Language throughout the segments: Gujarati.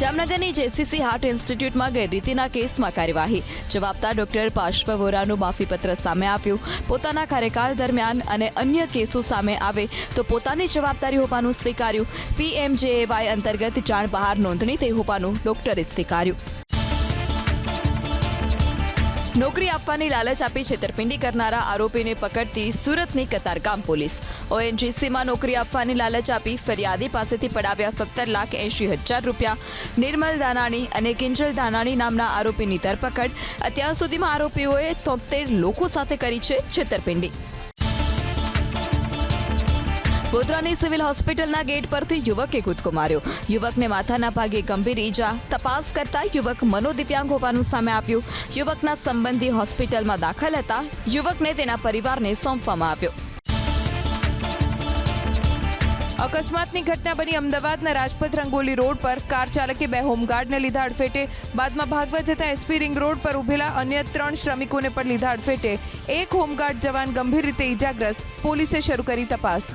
જામનગરની જેસીસી હાર્ટ ઇન્સ્ટિટ્યૂટમાં ગેરરીતિના કેસમાં કાર્યવાહી. જવાબદાર ડોક્ટર પાર્શ્વ વોરાનું માફીપત્ર સામે આવ્યું. પોતાના કાર્યકાળ દરમિયાન અને અન્ય કેસો સામે આવે તો પોતાની જવાબદારી હોવાનું સ્વીકાર્યું. પીએમજેએવાય અંતર્ગત જાણ બહાર નોંધણી થઈ હોવાનું ડોક્ટરે સ્વીકાર્યું. નોકરી આપવાની લાલચ આપી છેતરપિંડી કરનારા આરોપીને પકડતી સુરતની કતારગામ પોલીસ. ઓએનજીસીમાં નોકરી આપવાની લાલચ આપી ફરિયાદી પાસેથી પડાવ્યા સત્તર લાખ એંશી હજાર રૂપિયા. નિર્મલ દાનાણી અને કિંજલ દાનાણી નામના આરોપીની ધરપકડ. અત્યાર સુધીમાં આરોપીઓએ તોતેર લોકો સાથે કરી છે છેતરપિંડી. ગોધરાની સિવિલ હોસ્પિટલના ગેટ પરથી યુવકે કૂદકો માર્યો. યુવકને માથાના ભાગે ગંભીર ઈજા તપાસ કરતા યુવક મનોદિવ્યાંગ હોવાનું સામે આવ્યું. યુવકના સંબંધી હોસ્પિટલમાં દાખલ હતા. યુવકને તેના પરિવારને સોંપવામાં આવ્યો. અકસ્માતની ઘટના બની અમદાવાદના રાજપથ રંગોલી રોડ પર કાર ચાલકે બે હોમગાર્ડને લીધા અડફેટે. બાદમાં ભાગવા જતા એસપી રિંગ રોડ પર ઉભેલા અન્ય ત્રણ શ્રમિકોને પણ લીધા અડફેટે. એક હોમગાર્ડ જવાન ગંભીર રીતે ઈજાગ્રસ્ત. પોલીસે શરૂ કરી તપાસ.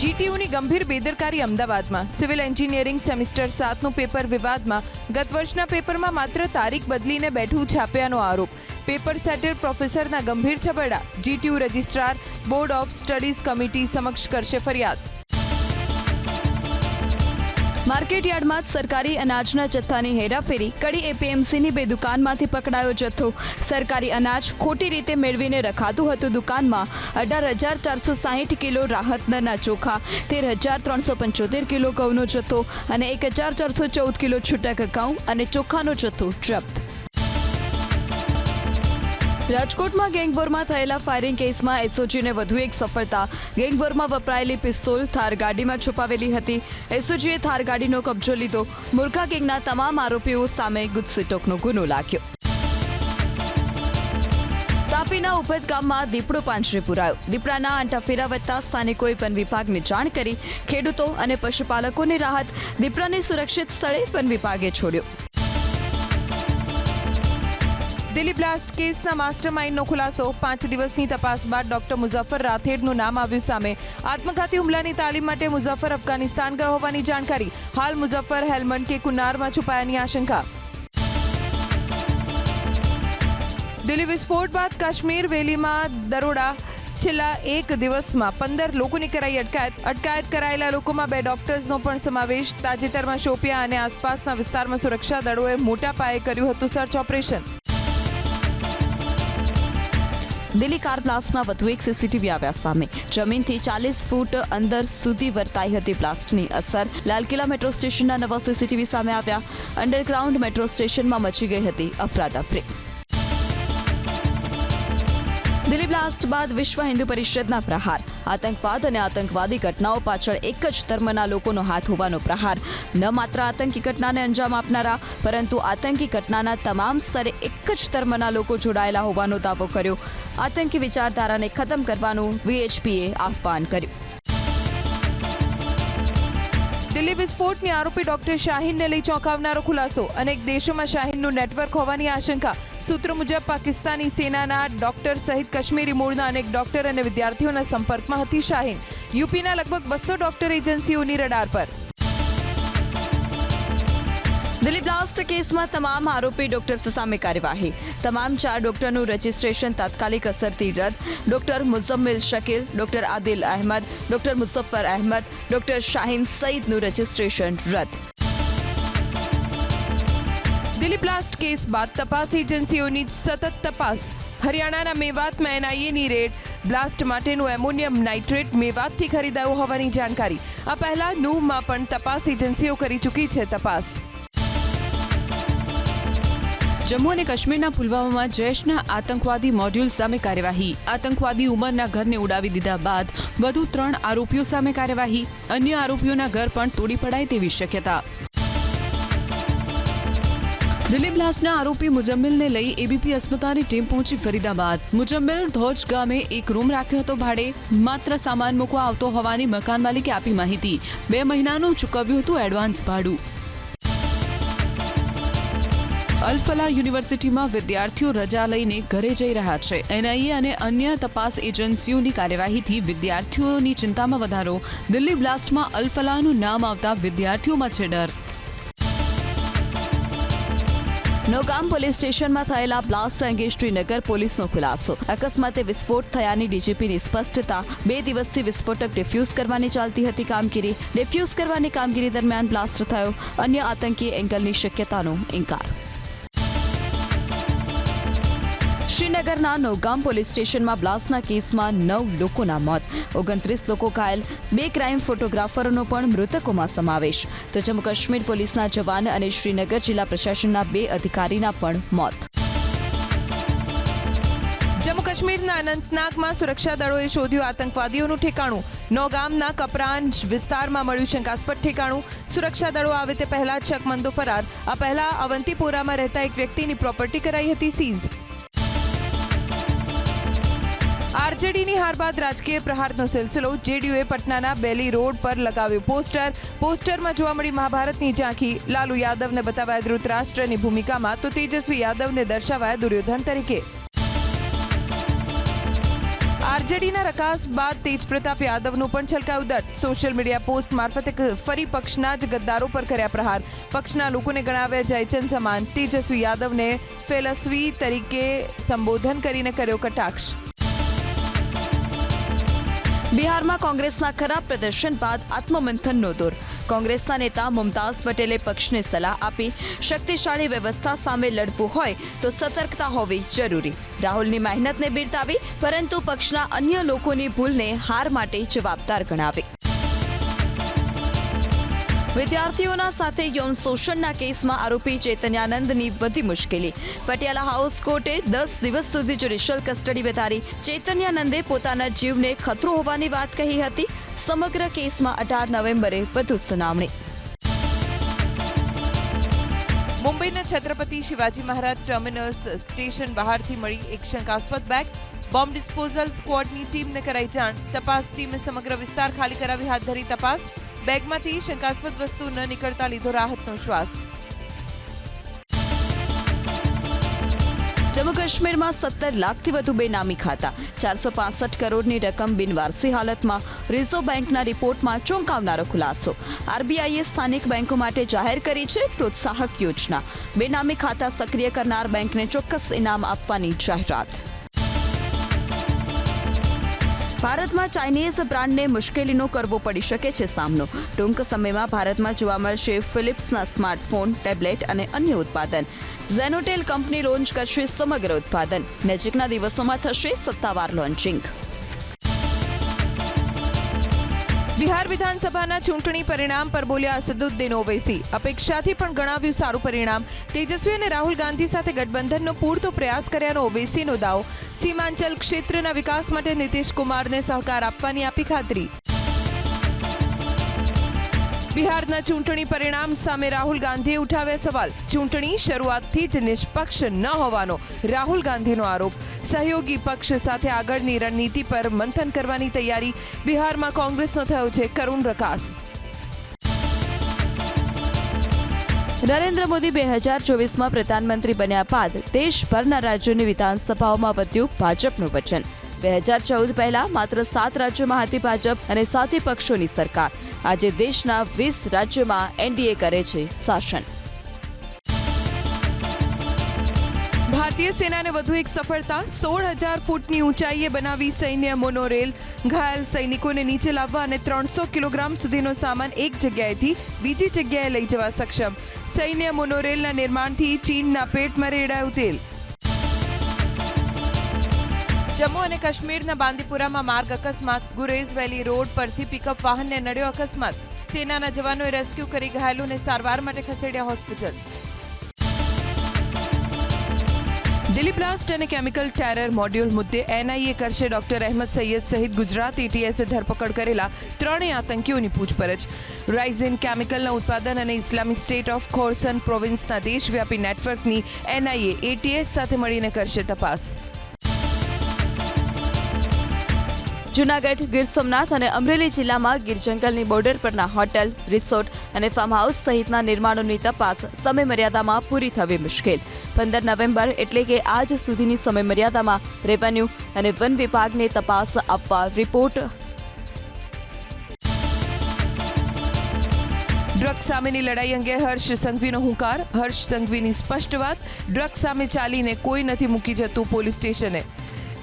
જીટીયુની ગંભીર બેદરકારી અમદાવાદમાં. સિવિલ એન્જિનિયરિંગ સેમિસ્ટર સાતનું પેપર વિવાદમાં ગત વર્ષના પેપરમાં માત્ર તારીખ બદલીને બેઠું છાપ્યાનો આરોપ. પેપર સેટર પ્રોફેસરના ગંભીર છબરડા. GTU registrar board of studies committee સમક્ષ કરશે ફરિયાદ. માર્કેટ યાર્ડમાં જ સરકારી અનાજના જથ્થાની હેરાફેરી કડી એપીએમસીની બે દુકાનમાંથી પકડાયો જથ્થો. સરકારી અનાજ ખોટી રીતે મેળવીને રખાતું હતું દુકાનમાં. અઢાર હજાર ચારસો સાહીઠ કિલો રાહત દરના ચોખા, તેર હજાર ત્રણસો પંચોતેર કિલો ઘઉંનો જથ્થો અને એક હજાર ચારસો ચૌદ કિલો છૂટક ઘઉં અને ચોખાનો જથ્થો જપ્ત. રાજકોટમાં ગેંગવોરમાં થયેલા ફાયરિંગ કેસમાં એસઓજીને વધુ એક સફળતા. ગેંગવોરમાં વપરાયેલી પિસ્તોલ થાર ગાડીમાં છુપાવેલી હતી. એસઓજીએ થાર ગાડીનો કબજો લીધો. મુરખા ગેંગના તમામ આરોપીઓ સામે ગુજસીટોકનો ગુનો લાગ્યો. તાપીના ઉપદ ગામમાં દીપડો પાંજરે પુરાયો. દીપડાના આંટાફેરા વધતા સ્થાનિકોએ વન વિભાગને જાણ કરી. ખેડૂતો અને પશુપાલકોને રાહત. દીપડાને સુરક્ષિત સ્થળે વન વિભાગે છોડ્યો. દિલ્હી બ્લાસ્ટ કેસના માસ્ટરમાઇન્ડનો ખુલાસો. પાંચ દિવસની તપાસ બાદ ડોક્ટર મુઝફ્ફર રાથેડનું નામ આવ્યું સામે. આત્મઘાતી હુમલાની તાલીમ માટે મુઝફ્ફર અફઘાનિસ્તાન ગયો હોવાની જાણકારી. હાલ મુઝફ્ફર હેલમંડ કે કુનારમાં છુપાયાની આશંકા. દિલ્હી વિસ્ફોટ બાદ કાશ્મીર વેલીમાં દરોડા. છેલ્લા એક દિવસમાં પંદર લોકોની કરાઈ અટકાયત. અટકાયત કરાયેલા લોકોમાં બે ડોક્ટર્સનો પણ સમાવેશ. તાજેતરમાં શોપિયા અને આસપાસના વિસ્તારમાં સુરક્ષા દળોએ મોટા પાયે કર્યું હતું સર્ચ ઓપરેશન. દિલ્હી કાર બ્લાસ્ટના વધુ એક સીસીટીવી આવ્યા સામે. જમીનથી ચાલીસ ફૂટ અંદર સુધી વર્તાઈ હતી બ્લાસ્ટની અસર. લાલકિલ્લા મેટ્રો સ્ટેશનના નવા સીસીટીવી સામે આવ્યા. અંડરગ્રાઉન્ડ મેટ્રો સ્ટેશનમાં મચી ગઈ હતી અફરાતફરી. દિલ્હી બ્લાસ્ટ બાદ વિશ્વ હિન્દુ પરિષદના પ્રહાર. આતંકવાદ અને આતંકવાદી ઘટનાઓ પાછળ એક જ ધર્મના લોકોનો હાથ હોવાનો પ્રહાર. ન માત્ર આતંકી ઘટનાને અંજામ આપનારા, પરંતુ આતંકી ઘટનાના તમામ સ્તરે એક જ ધર્મના લોકો જોડાયેલા હોવાનો દાવો કર્યો. આતંકી વિચારધારાને ખતમ કરવાનું વીએચપીએ આહ્વાન કર્યું. દિલ્હી વિસ્ફોટની આરોપી ડોક્ટર શાહીનને લઈ ચોંકાવનારો ખુલાસો. અનેક દેશોમાં શાહીનનું નેટવર્ક હોવાની આશંકા. સૂત્રો મુજબ પાકિસ્તાની સેનાના ડોક્ટર સહિત કાશ્મીરી મૂળના અનેક ડોક્ટર અને વિદ્યાર્થીઓના સંપર્કમાં હતી શાહીન. યુપીના લગભગ બસો ડોક્ટર એજન્સીઓની રડાર પર. દિલ્હી બ્લાસ્ટ કેસમાં તમામ આરોપી ડોક્ટર સામે કાર્યવાહી. તમામ ચાર ડોક્ટરનું રજિસ્ટ્રેશન તાત્કાલિક અસરથી રદ. Doctor Muzammil Shakeel, doctor Adil Ahmed, doctor Muzaffar Ahmed, doctor Shaheen સઈદનું registration રદ. દિલ્હી બ્લાસ્ટ કેસ બાદ તપાસ એજન્સીઓની સતત તપાસ. હરિયાણાના મેવાતમાં એનઆઈએની રેડ. બ્લાસ્ટ માટેનું એમોનિયમ નાઇટ્રેટ મેવાતથી ખરીદાયું હોવાની જાણકારી. આ પહેલા નૂહમાં પણ તપાસ એજન્સીઓ કરી ચૂકી છે તપાસ. જમ્મુ અને કાશ્મીરના પુલવામામાં જૈશના આતંકવાદી મોડ્યુલ સામે કાર્યવાહી. આતંકવાદી ઉમરના ઘરને ઉડાવી દીધા બાદ વધુ ત્રણ આરોપીઓ સામે કાર્યવાહી. અન્ય આરોપીઓના ઘર પણ તોડી પડાય તેવી શક્યતા. દિલ્હી બ્લાસ્ટના આરોપી મુજમ્મિલને લઈ એબીપી અસ્મતાની ટીમ પહોંચી ફરીદાબાદ. મુજમ્મિલ ધોજ ગામે એક રૂમ રાખ્યો હતો ભાડે, માત્ર સામાન મૂકવા આવતો હોવાની મકાન માલિકે આપી માહિતી. બે મહિનાનું ચૂકવ્યું હતું એડવાન્સ ભાડું. અલફલા યુનિવર્સિટીમાં વિદ્યાર્થીઓ રજા લઈને ઘરે જઈ રહ્યા છે. એનઆઈએ અને અન્ય તપાસ એજન્સીઓની કાર્યવાહીથી વિદ્યાર્થીઓની ચિંતામાં વધારો. દિલ્હી બ્લાસ્ટમાં અલફલાનું નામ આવતા વિદ્યાર્થીઓમાં છે ડર નોગામ પોલીસ સ્ટેશનમાં થયેલા બ્લાસ્ટ અંગે શ્રીનગર પોલીસનો ખુલાસો. અકસ્માતે વિસ્ફોટ થયાની ડીજીપીની સ્પષ્ટતા બે દિવસથી વિસ્ફોટક ડિફ્યુઝ કરવાની ચાલતી હતી કામગીરી. ડિફ્યુઝ કરવાની કામગીરી દરમિયાન બ્લાસ્ટ થયો. અન્ય આતંકી એંગલની શક્યતાનો ઇનકાર. શ્રીનગરના નૌગામ પોલીસ સ્ટેશનમાં બ્લાસ્ટના કેસમાં નવ લોકોના મોત. ઓગણત્રીસ લોકો ઘાયલ. બે ક્રાઇમ ફોટોગ્રાફરોનો પણ મૃતકોમાં સમાવેશ. તો જમ્મુ કાશ્મીર પોલીસના જવાન અને શ્રીનગર જિલ્લા પ્રશાસનના બે અધિકારીના પણ મોત. જમ્મુ કાશ્મીરના અનંતનાગમાં સુરક્ષા દળોએ શોધ્યું આતંકવાદીઓનું ઠેકાણું. નોગામના કપરાંજ વિસ્તારમાં મળ્યું શંકાસ્પદ ઠેકાણું. સુરક્ષા દળો આવે તે પહેલા છકમંદો ફરાર. આ પહેલા અવંતીપોરામાં રહેતા એક વ્યક્તિની પ્રોપર્ટી કરાઈ હતી સીઝ. આરજેડીની હાર બાદ રાજકીય પ્રહારનો સિલસિલો જેડીયુએ પટનાના બેલી રોડ પર લગાવ્યું પોસ્ટર. પોસ્ટરમાં જોવા મળી મહાભારતની ઝાંખી. લાલુ યાદવને બતાવાયા ધૃતરાષ્ટ્રની ભૂમિકામાં તો તેજસ્વી યાદવને દર્શાવાયા દુર્યોધન તરીકે. આરજેડીના રકાસ બાદ તેજ પ્રતાપ યાદવનું પણ છલકાયું દટ. સોશિયલ મીડિયા પોસ્ટ મારફતે ફરી પક્ષના જ ગદ્દારો પર કર્યા પ્રહાર. પક્ષના લોકોને ગણાવ્યા જયચંદ સમાન. તેજસ્વી યાદવને ફેલસ્વી તરીકે સંબોધન કરીને કર્યો કટાક્ષ. બિહારમાં કોંગ્રેસના ખરાબ પ્રદર્શન બાદ આત્મમંથનનો દોર. કોંગ્રેસના નેતા મુમતાઝ પટેલે પક્ષને સલાહ આપી, શક્તિશાળી વ્યવસ્થા સામે લડવું હોય તો સતર્કતા હોવી જરૂરી. રાહુલની મહેનતને બિરદાવી, પરંતુ પક્ષના અન્ય લોકોની ભૂલને હાર માટે જવાબદાર ગણાવી. વિદ્યાર્થીઓના સાથે યૌન શોષણના કેસમાં આરોપી ચૈતન્યાનંદની વધી મુશ્કેલી. પટિયાલા હાઉસ કોર્ટે દસ દિવસ સુધી જ્યુડિશિયલ કસ્ટડી વધારી. ચૈતન્યાનંદે પોતાના જીવને ખતરો હોવાની વાત કહી હતી. સમગ્ર કેસમાં અઢાર નવેમ્બરે વધુ સુનાવણી. મુંબઈના છત્રપતિ શિવાજી મહારાજ ટર્મિનસ સ્ટેશન બહારથી મળી એક શંકાસ્પદ બેગ. બોમ્બ ડિસ્પોઝલ સ્કવોડની ટીમને કરાઈ જાણ. તપાસ ટીમે સમગ્ર વિસ્તાર ખાલી કરાવી હાથ ધરી તપાસ. બેગમાંથી શંકાસ્પદ વસ્તુ ન નીકળતા લીધો રાહતનો શ્વાસ. જમ્મુ કાશ્મીરમાં સત્તર લાખથી વધુ બેનામી ખાતા, ચારસો પાસઠ કરોડની રકમ બિનવારસી હાલતમાં રિઝર્વ બેંકના રિપોર્ટમાં ચોંકાવનારો ખુલાસો. આરબીઆઈએ સ્થાનિક બેંકો માટે જાહેર કરી છે પ્રોત્સાહક યોજના. બેનામી ખાતા સક્રિય કરનાર બેંકને ચોક્કસ ઇનામ આપવાની જાહેરાત. ભારતમાં ચાઇનીઝ બ્રાન્ડને મુશ્કેલીનો કરવો પડી શકે છે સામનો. ટૂંક સમયમાં ભારતમાં જોવા મળશે ફિલિપ્સના સ્માર્ટફોન, ટેબ્લેટ અને અન્ય ઉત્પાદન. ઝેનોટેલ કંપની લોન્ચ કરશે સમગ્ર ઉત્પાદન. નજીકના દિવસોમાં થશે સત્તાવાર લોન્ચિંગ. બિહાર વિધાનસભાના ચૂંટણી પરિણામ પર બોલ્યા અસદુદ્દીન ઓવૈસી. અપેક્ષાથી પણ ગણાવ્યું સારું પરિણામ. તેજસ્વી અને રાહુલ ગાંધી સાથે ગઠબંધનનો પૂરતો પ્રયાસ કર્યાનો ઓવૈસીનો દાવો. સીમાંચલ ક્ષેત્રના વિકાસ માટે નીતિશ કુમારને સહકાર આપવાની આપી ખાતરી. બિહારના ચૂંટણી પરિણામ સામે રાહુલ ગાંધીએ ઉઠાવ્યા સવાલ. ચૂંટણી શરૂઆતથી જ નિષ્પક્ષ ન હોવાનો રાહુલ ગાંધીનો આરોપ. સહયોગી પક્ષ સાથે આગળની રણનીતિ પર મંથન કરવાની તૈયારી બિહારમાં કોંગ્રેસનો થયો છે કરુણ રકાસ. નરેન્દ્ર મોદી બે હજાર ચોવીસમાં પ્રધાનમંત્રી બન્યા બાદ દેશભરના રાજ્યોની વિધાનસભાઓમાં વધ્યું ભાજપનું વચન. બે હજાર ચૌદ પહેલા માત્ર સાત રાજ્યોમાં હતી ભાજપ અને સાથી પક્ષોની સરકાર. આજે દેશના વીસ રાજ્યોમાં એનડીએ કરે છે શાસન. ભારતીય સેનાને વધુ એક સફળતા સોળ હજાર ફૂટની ઊંચાઈએ બનાવી સૈન્ય મોનોરેલ, ઘાયલ સૈનિકોને નીચે લાવવા અને ત્રણસો કિલોગ્રામ સુધીનો સામાન એક જગ્યાએથી બીજી જગ્યાએ લઈ જવા સક્ષમ. સૈન્ય મોનોરેલના નિર્માણથી ચીનના પેટમાં રેડાયું તેલ. જમ્મુ અને કાશ્મીરના બાંદીપુરામાં માર્ગ અકસ્માત, ગુરેઝ વેલી રોડ પરથી પિકઅપ વાહનને નડ્યો અકસ્માત. સેનાના જવાનોએ રેસ્ક્યુ કરી ઘાયલોને સારવાર માટે ખસેડ્યા હોસ્પિટલ. દિલ્હી બ્લાસ્ટ અને કેમિકલ ટેરર મોડ્યુલ મુદ્દે એનઆઈએ કરશે ડોક્ટર અહેમદ સૈયદ સહિત ગુજરાત એટીએસે ધરપકડ કરેલા ત્રણેય આતંકીઓની પૂછપરછ. રાઇઝિન કેમિકલના ઉત્પાદન અને ઇસ્લામિક સ્ટેટ ઓફ ખોરસન પ્રોવિન્સના દેશવ્યાપી નેટવર્કની એનઆઈએ એટીએસ સાથે મળીને કરશે તપાસ. જૂનાગઢ, ગીર સોમનાથ અને અમરેલી જિલ્લામાં ગીર જંગલની બોર્ડર પરના હોટલ, રિસોર્ટ અને ફાર્મ હાઉસ સહિતના નિર્માણોની તપાસ સમયમર્યાદામાં પૂરી થવી મુશ્કેલ. પંદર નવેમ્બર એટલે કે આજ સુધીની સમયમર્યાદામાં રેવન્યુ અને વન વિભાગને તપાસ આપવા રિપોર્ટ ડ્રગ્સ સામેની લડાઈ અંગે હર્ષ સંઘવીનો હુંકાર. હર્ષ સંઘવીની સ્પષ્ટ વાત ડ્રગ્સ સામે ચાલીને કોઈ નથી મૂકી જતું પોલીસ સ્ટેશને.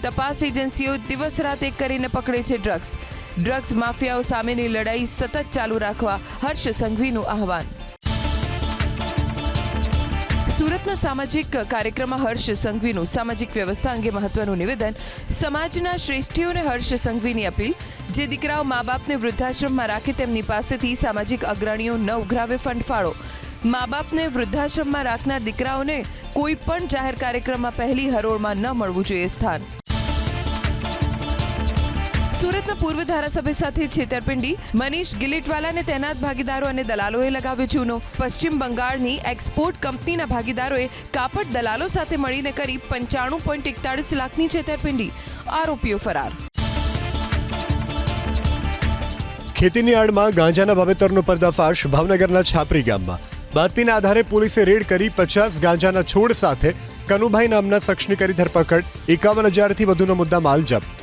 તપાસ એજન્સીઓ દિવસ રાત એક કરીને પકડે છે ડ્રગ્સ. ડ્રગ્સ માફિયાઓ સામેની લડાઈ સતત ચાલુ રાખવા હર્ષ સંઘવીનું આહવાન. સુરતના સામાજિક કાર્યક્રમમાં હર્ષ સંઘવીનું સામાજિક વ્યવસ્થા અંગે મહત્વનું નિવેદન. સમાજના શ્રેષ્ઠીઓને હર્ષ સંઘવીની અપીલ. જે દીકરાઓ મા બાપને વૃદ્ધાશ્રમમાં રાખે તેમની પાસેથી સામાજિક અગ્રણીઓ ન ઉઘરાવે ફંડ ફાળો. મા બાપને વૃદ્ધાશ્રમમાં રાખનાર દીકરાઓને કોઈ પણ જાહેર કાર્યક્રમમાં પહેલી હરોળમાં ન મળવું જોઈએ સ્થાન. સુરતના પૂર્વ ધારાસભ્ય સાથે છેતરપિંડી. મનીષ ગિલેટવાલાને તેનાત ભાગીદારો અને દલાલોએ લગાવ્યો ચૂનો. પશ્ચિમ બંગાળની એક્સપોર્ટ કંપનીના ભાગીદારોએ કાપડ દલાલો સાથે મળીને કરી પંચાણું પોઈન્ટ એકતાળીસ લાખની છેતરપિંડી. આરોપીઓ ફરાર. ખેતીની આડમાં ગાંજાના વાવેતરનો પર્દાફાશ ભાવનગરના છાપરી ગામમાં. બાતમીના આધારે પોલીસે રેડ કરી પચાસ ગાંજાના છોડ સાથે કનુભાઈ નામના શખ્સની કરી ધરપકડ. એકાવન હજારથી વધુનો મુદ્દા માલ જપ્ત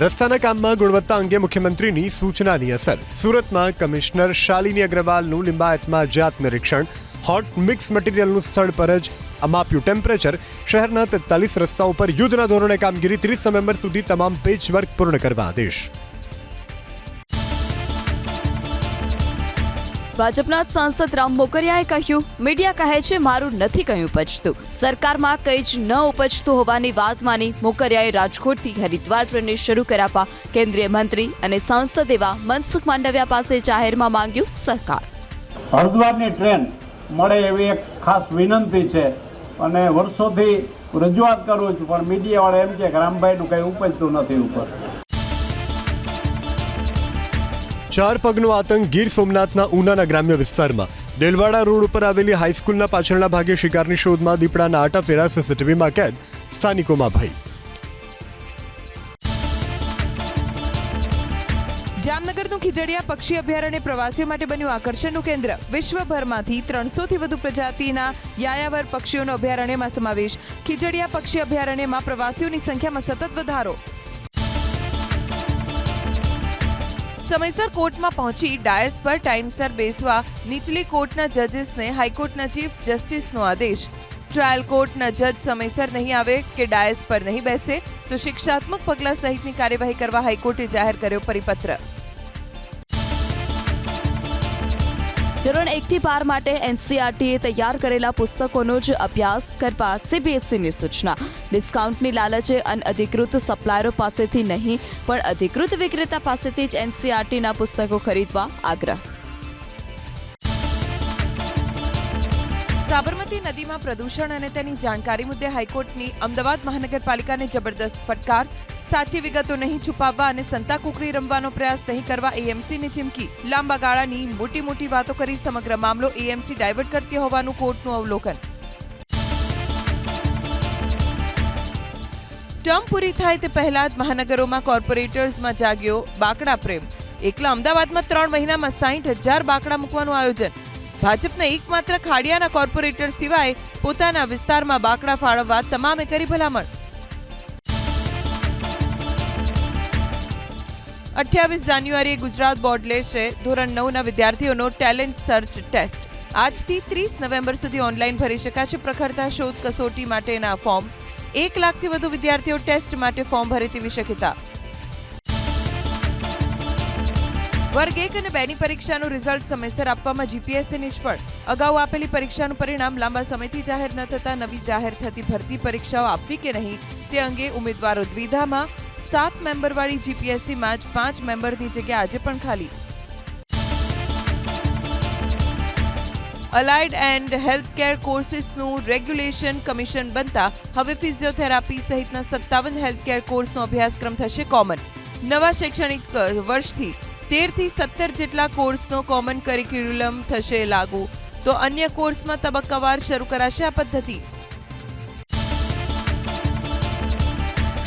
રસ્તાના કામમાં ગુણવત્તા અંગે મુખ્યમંત્રીની સૂચનાની અસર. સુરતમાં કમિશનર શાલિની અગ્રવાલનું લિંબાયતમાં જાત નિરીક્ષણ. હોટ મિક્સ મટીરિયલનું સ્થળ પર જ અમાપ્યું ટેમ્પરેચર. શહેરના તેતાલીસ રસ્તાઓ પર યુદ્ધના ધોરણે કામગીરી ત્રીસ નવેમ્બર સુધી તમામ પેચ વર્ક પૂર્ણ કરવા આદેશ. ભાજપના સાંસદ રામ મોકરિયાએ કહ્યું, મીડિયા કહે છે, મારું નથી કહ્યું ઉપજતું. સરકારમાં કંઈ જ ન ઉપજતું હોવાની વાત માની મોકરિયાએ રાજકોટથી હરિદ્વાર ટ્રેનને શરૂ કરાવવા કેન્દ્રીય મંત્રી અને સાંસદ એવા મનસુખ માંડવિયા પાસે જાહેરમાં માંગ્યું સહકાર હરિદ્વારની ટ્રેન મળે એવી એક ખાસ વિનંતી છે અને વર્ષોથી રજૂઆત કરું છું, પણ મીડિયાવાળા એમ કે રામભાઈનું કંઈ ઉપજતું નથી ઉપર. ચાર પગનો આતંક ગીર સોમનાથના ઉનાના ગ્રામ્ય વિસ્તારમાં. દેલવાડા રોડ ઉપર આવેલી હાઈસ્કૂલના પાછળના ભાગે શિકારની શોધમાં દીપડાના આટા ફેરા સીસીટીવીમાં કેદ સ્થાનિકોમાં ભય. જામનગરનું ખીજડીયા પક્ષી અભયારણ્ય પ્રવાસીઓ માટે બન્યું આકર્ષણનું કેન્દ્ર. વિશ્વભરમાંથી ત્રણસોથી વધુ પ્રજાતિના યાયાવર પક્ષીઓનો અભયારણ્યમાં સમાવેશ. ખીજડીયા પક્ષી અભયારણ્યમાં પ્રવાસીઓની સંખ્યામાં સતત વધારો. સમયસર કોર્ટમાં પહોંચી ડાયસ પર ટાઈમસર બેસવા નીચલી કોર્ટના જજીસને હાઈકોર્ટના ચીફ જસ્ટિસનો આદેશ. ટ્રાયલ કોર્ટના જજ સમયસર નહીં આવે કે ડાયસ પર નહીં બેસે, તો શિક્ષાત્મક પગલાં સહિતની કાર્યવાહી કરવા હાઈકોર્ટે જાહેર કર્યો પરિપત્ર. ધોરણ એકથી બાર માટે એનસીઆરટીએ તૈયાર કરેલા પુસ્તકોનો જ અભ્યાસ કરવા સીબીએસઈની સૂચના. ડિસ્કાઉન્ટની લાલચે અનઅધિકૃત સપ્લાયરો પાસેથી નહીં, પણ અધિકૃત વિક્રેતા પાસેથી જ એનસીઆરટીના પુસ્તકો ખરીદવા આગ્રહ. સાબરમતી નદીમાં પ્રદૂષણ અને તેની જાણકારી મુદ્દે હાઈકોર્ટની અમદાવાદ મહાનગરપાલિકાને જબરદસ્ત ફટકાર, સાચી વિગતો નહીં છુપાવવા અને સંતા કુકડી રમવાનો પ્રયાસ નહીં કરવા એએમસીની ચીમકી. લાંબા ગાળાની મોટી મોટી વાતો કરી સમગ્ર મામલો એએમસી ડાયવર્ટ કરતી હોવાનું કોર્ટનું અવલોકન. ટર્મ પૂરી થાય તે પહેલા જ મહાનગરોમાં કોર્પોરેટર્સમાં જાગ્યો બાકડા પ્રેમ. એકલા અમદાવાદમાં ત્રણ મહિનામાં સાહીઠ હજાર બાકડા મૂકવાનું આયોજન. ભાજપના એકમાત્ર ખાડિયાના કોર્પોરેટર સિવાય પોતાના વિસ્તારમાં બાકડા ફાળવવા તમામે કરી ભલામણ. અઠ્યાવીસ જાન્યુઆરીએ ગુજરાત બોર્ડ લેશે ધોરણ નવના વિદ્યાર્થીઓનો ટેલેન્ટ સર્ચ ટેસ્ટ. આજથી ત્રીસ નવેમ્બર સુધી ઓનલાઈન ભરી શકાશે પ્રખરતા, શોધ, કસોટી માટેના ફોર્મ. એક લાખથી વધુ વિદ્યાર્થીઓ ટેસ્ટ માટે ફોર્મ ભરે તેવી શક્યતા. વર્ગ એક અને બેની પરીક્ષાનું રિઝલ્ટ સમયસર આપવામાં જીપીએસસી નિષ્ફળ. અગાઉ આપેલી પરીક્ષાનું પરિણામ લાંબા સમયથી જાહેર ન થતાં નવી જાહેર થતી ભરતી પરીક્ષાઓ આપવી કે નહીં તે અંગે ઉમેદવારો દ્વિધામાં. સાત મેમ્બરવાળી જીપીએસસીમાં જ પાંચ મેમ્બરની જગ્યા આજે પણ ખાલી. અલાઇડ એન્ડ હેલ્થ કેર કોર્સિસનું રેગ્યુલેશન કમિશન બનતા હવે ફિઝિયોથેરાપી સહિતના સત્તાવન હેલ્થ કેર કોર્સનો અભ્યાસક્રમ થશે કોમન નવા શૈક્ષણિક વર્ષથી તેરથી સત્તર જેટલા કોર્સનો કોમન કરિક્યુલમ થશે લાગુ. તો અન્ય કોર્સમાં તબક્કાવાર શરૂ કરાશે આ પદ્ધતિ.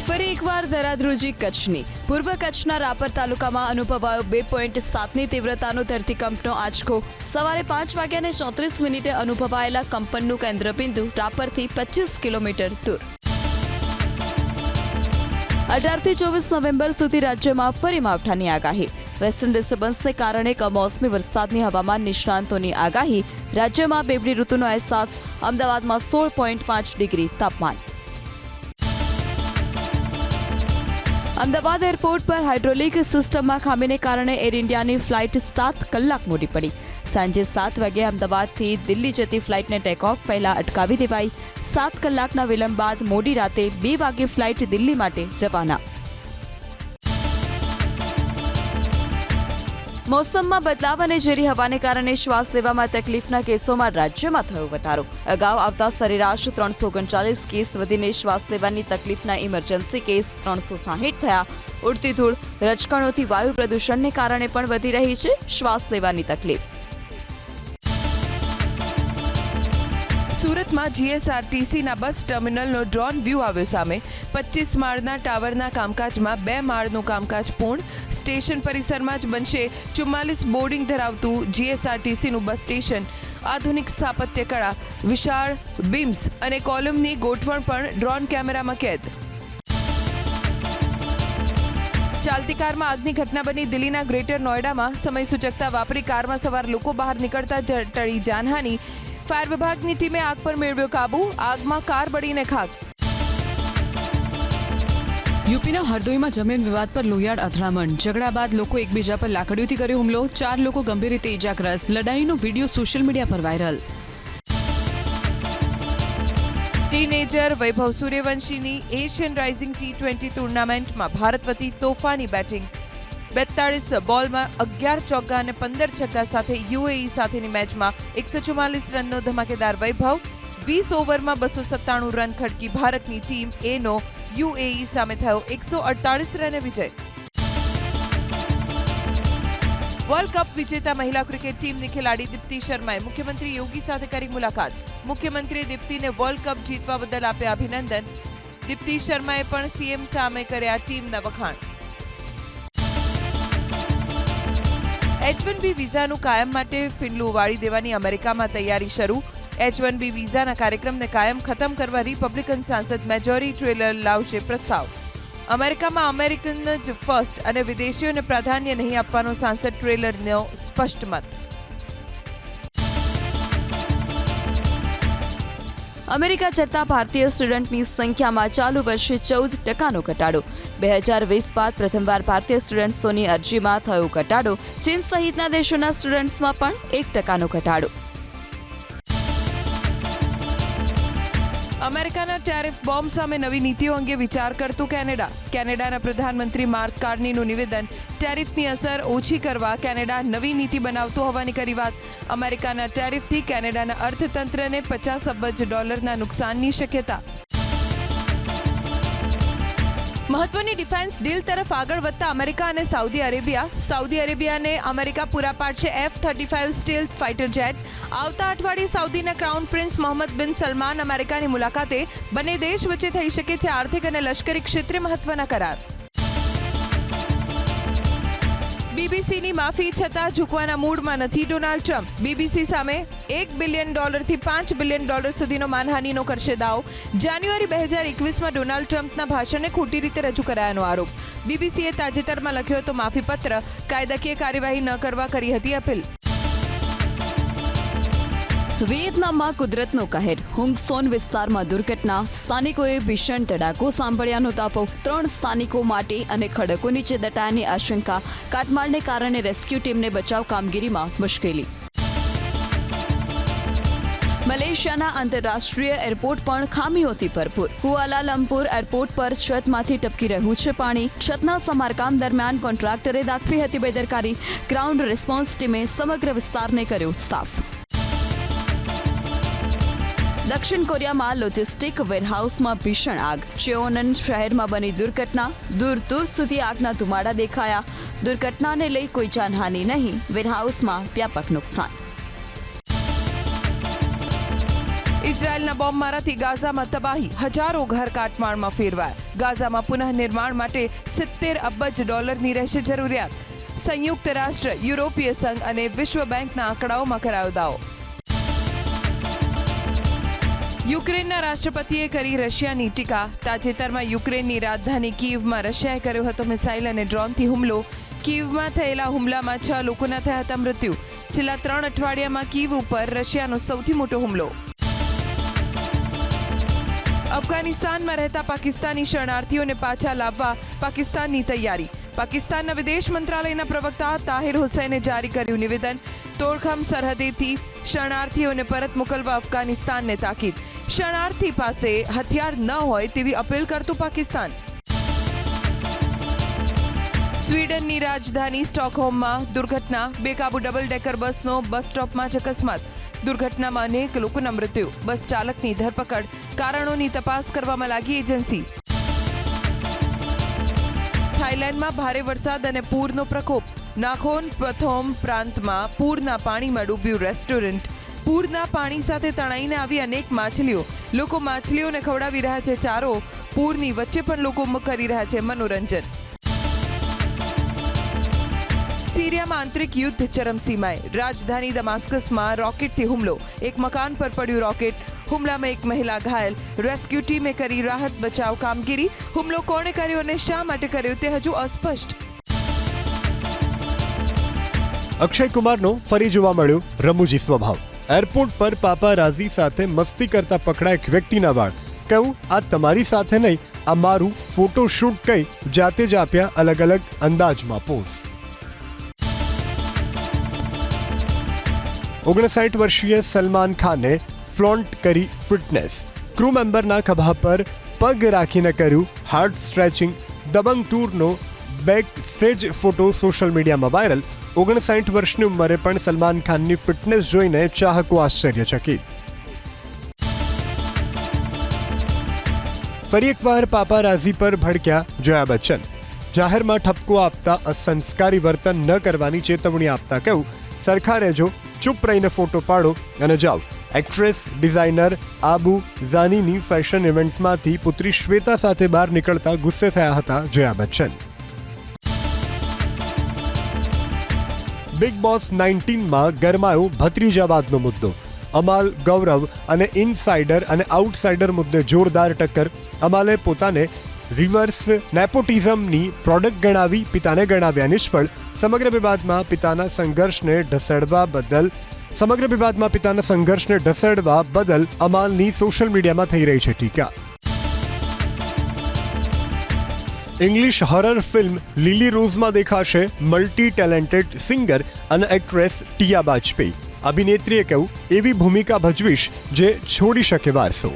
ફરી એકવાર ધરાધ્રુજી કચ્છની. પૂર્વ કચ્છના રાપર તાલુકામાં અનુભવાયો બે પોઈન્ટ સાતની તીવ્રતાનો ધરતીકંપનો આંચકો. સવારે પાંચ વાગ્યાને ચોત્રીસ મિનિટે અનુભવાયેલા કંપનનું કેન્દ્રબિંદુ રાપરથી પચીસ કિલોમીટર દૂર. અઢારથી ચોવીસ નવેમ્બર સુધી રાજ્યમાં ફરી માવઠાની આગાહી. વેસ્ટર્ન ડિસ્ટર્બન્સને કારણે કમોસમી વરસાદની હવામાન નિષ્ણાંતોની આગાહી, રાજ્યમાં બેવડી ઋતુનો અહેસાસ, અમદાવાદમાં સોળ પોઈન્ટ પાંચ ડિગ્રી તાપમાન. અમદાવાદ એરપોર્ટ પર હાઇડ્રોલિક સિસ્ટમમાં ખામીને કારણે એર ઇન્ડિયાની ફ્લાઇટ સાત કલાક મોડી પડી. સાંજે સાત વાગે અમદાવાદથી દિલ્હી જતી ફ્લાઇટને ટેકઓફ પહેલાં અટકાવી દેવાઈ. સાત કલાકના વિલંબ બાદ મોડી રાતે બે વાગે ફ્લાઇટ દિલ્હી માટે રવાના. મોસમમાં બદલાવ અને ઝેરી હવાને કારણે શ્વાસ લેવામાં તકલીફના કેસોમાં રાજ્યમાં થયો વધારો. અગાઉ આવતા સરેરાશ ત્રણસો ઓગણચાલીસ કેસ વધીને શ્વાસ લેવાની તકલીફના ઇમરજન્સી કેસ ત્રણસો સાહીઠ થયા. ઉડતી ધૂળ, રજકણોથી વાયુ પ્રદૂષણને કારણે પણ વધી રહી છે શ્વાસ લેવાની તકલીફ. સુરતમાં જીએસઆરટીસીના બસ ટર્મિનલનો ડ્રોન વ્યૂ આવ્યો સામે. પચીસ માળના ટાવરના કામકાજમાં બે માળનું કામકાજ પૂર્ણ. સ્ટેશન પરિસરમાં જ બનશે ચુમ્માલીસ બોર્ડિંગ ધરાવતું જીએસઆરટીસીનું બસ સ્ટેશન. આધુનિક સ્થાપત્ય કળા, વિશાળ બીમ્સ અને કોલમની ગોઠવણ પણ ડ્રોન કેમેરામાં કેદ. ચાલતી કારમાં આગની ઘટના બની દિલ્હીના ગ્રેટર નોઈડામાં સમય સૂચકતા વાપરી કારમાં સવાર લોકો બહાર નીકળતા ટળી જાનહાની. ફાયર વિભાગની ટીમે આગ પર મેળવ્યો કાબુ. આગમાં કાર બળીને ખાક. યુપીના હરદોઈમાં જમીન વિવાદ પર લોહિયાળ અથડામણ. ઝઘડા બાદ લોકો એકબીજા પર લાકડીઓથી કર્યો હુમલો. ચાર લોકો ગંભીર રીતે ઇજાગ્રસ્ત. લડાઈનો વીડિયો સોશિયલ મીડિયા પર વાયરલ. ટીનેજર વૈભવ સૂર્યવંશીની એશિયન રાઇઝિંગ ટી ટ્વેન્ટી ટુર્નામેન્ટમાં ભારત વતી તોફાની બેટિંગ. બેતાળીસ બોલમાં અગિયાર ચોગ્ગા અને પંદર છગ્ગા સાથે યુએઈ સાથેની મેચમાં એકસો ચુમ્માલીસ રનનો ધમાકેદાર વૈભવ, વીસ ઓવરમાં બસો સત્તાણું રન ખડકી ભારતની ટીમ એનો યુએઈ સામે થયો એકસો અડતાળીસ રને વિજય. વર્લ્ડ કપ વિજેતા મહિલા ક્રિકેટ ટીમની ખેલાડી દીપ્તિ શર્માએ મુખ્યમંત્રી યોગી સાથે કરી મુલાકાત. મુખ્યમંત્રીએ દીપ્તિને વર્લ્ડ કપ જીતવા બદલ આપ્યા અભિનંદન. દીપ્તિ શર્માએ પણ સીએમ સામે કર્યા ટીમના વખાણ. એચ વન બી વિઝાનું કાયમ માટે ફિનલું વાળી દેવાની અમેરિકામાં તૈયારી શરૂ. એચ વન બી વિઝાના કાર્યક્રમને કાયમ ખતમ કરવા રિપબ્લિકન સાંસદ મેજોરી ટ્રેલર લાવશે પ્રસ્તાવ. અમેરિકામાં અમેરિકન જ ફર્સ્ટ અને વિદેશીઓને પ્રાધાન્ય નહીં આપવાનો સાંસદ ટ્રેલરનો સ્પષ્ટ મત. અમેરિકા જતા ભારતીય સ્ટુડન્ટની સંખ્યામાં ચાલુ વર્ષે ચૌદ ટકાનો ઘટાડો. બે હજાર વીસ બાદ પ્રથમવાર ભારતીય સ્ટુડન્ટ્સોની અરજીમાં થયો ઘટાડો. ચીન સહિતના દેશોના સ્ટુડન્ટ્સમાં પણ એક ટકાનો ઘટાડો. અમેરિકાના ટેરિફ બોમ્બ સામે નવી નીતિઓ અંગે વિચાર કરતું કેનેડા. કેનેડાના પ્રધાનમંત્રી માર્ક કાર્નીનું નિવેદન, ટેરિફની અસર ઓછી કરવા કેનેડા નવી નીતિ બનાવતું હોવાની કરી વાત. અમેરિકાના ટેરિફથી કેનેડાના અર્થતંત્રને પચાસ અબજ ડોલરના નુકસાનની શક્યતા. મહત્વની ડિફેન્સ ડીલ તરફ આગળ વધતા અમેરિકા અને સાઉદી અરેબિયા. સાઉદી અરેબિયાને અમેરિકા પૂરા પાડશે F thirty five stealth fighter jet. આવતા અઠવાડિયે સાઉદીના ક્રાઉન પ્રિન્સ મોહમ્મદ બિન સલમાન અમેરિકાની મુલાકાતે. બંને દેશ વચ્ચે થઈ શકે છે આર્થિક અને લશ્કરી ક્ષેત્રે મહત્વના કરાર. બીબીસીની માફી છતાં ઝૂકવાના મૂડમાં નથી ડોનાલ્ડ ટ્રમ્પ. બીબીસી સામે એક બિલિયન ડોલરથી પાંચ બિલિયન ડોલર સુધીનો માનહાનિનો કરશે દાવ. જાન્યુઆરી બે હજાર એકવીસમાં ડોનાલ્ડ ટ્રમ્પના ભાષણને ખોટી રીતે રજૂ કરાયાનો આરોપ. બીબીસીએ તાજેતરમાં લખ્યો હતો માફીપત્ર. કાયદાકીય કાર્યવાહી ન કરવા કરી હતી અપીલ. વિયેતનામમાં કુદરતનો કહેર. હુંગસોન વિસ્તારમાં દુર્ઘટના. સ્થાનિકોએ ભીષણ તડાકો સાંભળ્યાનો તાપો. ત્રણ સ્થાનિકો માટે અને ખડકો નીચે દટાયાની આશંકા. કાટમાળને કારણે રેસ્ક્યુ ટીમને બચાવ કામગીરીમાં મુશ્કેલી. મલેશિયાના આંતરરાષ્ટ્રીય એરપોર્ટ પણ ખામીઓથી ભરપૂર. કુઆલાલંપુર એરપોર્ટ પર છતમાંથી ટપકી રહ્યું છે પાણી. છતના સમારકામ દરમિયાન કોન્ટ્રાક્ટરે દાખવી હતી બેદરકારી. ગ્રાઉન્ડ રિસ્પોન્સ ટીમે સમગ્ર વિસ્તારને કર્યો સાફ. દક્ષિણ કોરિયામાં લોજિસ્ટિક વેરહાઉસમાં ભીષણ આગ. ચેઓનન શહેરમાં બની દુર્ઘટના. દૂર દૂર સુધી આગના ધુમાડા દેખાયા. દુર્ઘટનાને લઈ કોઈ જાનહાનિ નહીં. વેરહાઉસમાં વ્યાપક નુકસાન. ઇઝરાયેલના બોમ્બમારાથી ગાઝામાં તબાહી. હજારો ઘર કાટમાળમાં ફેરવાય. ગાઝામાં પુનઃ નિર્માણ માટે સિત્તેર અબજ ડોલરની રહેશે જરૂરિયાત. સંયુક્ત રાષ્ટ્ર, યુરોપીય સંઘ અને વિશ્વ બેંકના આંકડાઓમાં કરાયો દાવો. યુક્રેનના રાષ્ટ્રપતિએ કરી રશિયાની ટીકા. તાજેતરમાં યુક્રેનની રાજધાની કીવમાં રશિયાએ કર્યો હતો મિસાઇલ અને ડ્રોનથી હુમલો. કીવમાં થયેલા હુમલામાં છ લોકોના થયા હતા મૃત્યુ. છેલ્લા ત્રણ અઠવાડિયામાં કીવ ઉપર રશિયાનો સૌથી મોટો હુમલો. અફઘાનિસ્તાનમાં રહેતા પાકિસ્તાની શરણાર્થીઓને પાછા લાવવા પાકિસ્તાનની તૈયારી. પાકિસ્તાનના વિદેશ મંત્રાલયના પ્રવક્તા તાહિર હુસૈને જારી કર્યું નિવેદન. તોડખામ સરહદેથી શરણાર્થીઓને પરત મોકલવા અફઘાનિસ્તાનને તાકીદ. શરણાર્થી પાસે હથિયાર ન હોય તેવી અપીલ કરતું પાકિસ્તાન. સ્વીડનની રાજધાની સ્ટોકહોમમાં દુર્ઘટના, બેકાબુ ડબલ ડેકર બસનો બસ સ્ટોપમાં જ અકસ્માત. દુર્ઘટનામાં અનેક લોકોના મૃત્યુ. બસ ચાલકની ધરપકડ, કારણોની તપાસ કરવામાં લાગી એજન્સી. થાઇલેન્ડમાં ભારે વરસાદ અને પૂરનો પ્રકોપ. નાખોન પ્રથમ પ્રાંતમાં પૂરના પાણીમાં ડૂબ્યું રેસ્ટોરન્ટ. પૂરના પાણી સાથે તણાઈને આવી અનેક માછલીઓ. લોકો માછલીઓને ખવડાવી રહ્યા છે. ચારો પૂરની વચ્ચે પણ લોકો કરી રહ્યા છે મનોરંજન. સિરિયામાં આંતરિક યુદ્ધ ચરમસીમાએ. રાજધાની દમાસ્કસમાં રોકેટથી હુમલો. એક મકાન પર પડ્યું રોકેટ. હુમલામાં એક મહિલા ઘાયલ. રેસ્ક્યુ ટીમે કરી રાહત બચાવ કામગીરી. હુમલો કોણે કર્યો અને શા માટે કર્યો તે હજુ અસ્પષ્ટ. અક્ષય કુમારનો ફરી જોવા મળ્યો રમૂજી સ્વભાવ. એરપોર્ટ પર પાપારાઝી સાથે મસ્તી કરતા પકડાય એક વ્યક્તિના વાળ. કહું, આ તમારી સાથે નહીં, આ મારું ફોટોશૂટ કઈ જાતે જ આપ્યા અલગ અલગ અંદાજમાં પોઝ ઓગણસાઠ વર્ષીય સલમાન ખાને ફ્લોન્ટ કરી ફિટનેસ ક્રૂ મેમ્બરના ખભા પર પગ રાખીને કર્યું હાર્ટ સ્ટ્રેચિંગ દબંગ ટૂરનો બેક સ્ટેજ ફોટો સોશિયલ મીડિયામાં વાયરલ ઓગણસાઠ વર્ષની ઉંમરે પણ સલમાન ખાનની ફિટનેસ જોઈને ચાહકો આશ્ચર્યચકિત. ફરી એકવાર પાપારાઝી પર ભડક્યા જયા બચ્ચન. જાહેરમાં ઠપકો આપતા અસંસ્કારી વર્તન ન કરવાની ચેતવણી આપતા કહ્યું, સરખા રહેજો, ચૂપ રહીને ફોટો પાડો અને જાઓ. એક્ટ્રેસ, ડિઝાઇનર આબુ ઝાનીની ફેશન ઇવેન્ટમાંથી પુત્રી શ્વેતા સાથે બહાર નીકળતા ગુસ્સે થયા હતા જયા બચ્ચન. બિગ બોસ નાઇન્ટીનમાં ગરમાયો ભત્રીજાવાદનો મુદ્દો. અમાલ, ગૌરવ અને ઇનસાઇડર અને આઉટસાઇડર મુદ્દે જોરદાર ટક્કર. અમાલે પોતાને રિવર્સ નેપોટિઝમની પ્રોડક્ટ ગણાવી પિતાને ગણાવ્યા નિષ્ફળ. સમગ્ર વિવાદમાં પિતાના સંઘર્ષને ઢસડવા બદલ સમગ્ર વિવાદમાં પિતાના સંઘર્ષને ઢસડવા બદલ અમાલની સોશિયલ મીડિયામાં થઈ રહી છે ટીકા. ઇંગ્લિશ હોરર ફિલ્મ લીલી રોઝમાં દેખાશે મલ્ટી ટેલેન્ટેડ સિંગર અને એક્ટ્રેસ ટિયા બાજપેયી. અભિનેત્રીએ કહ્યું, એવી ભૂમિકા ભજવીશ જે છોડી શકે વારસો.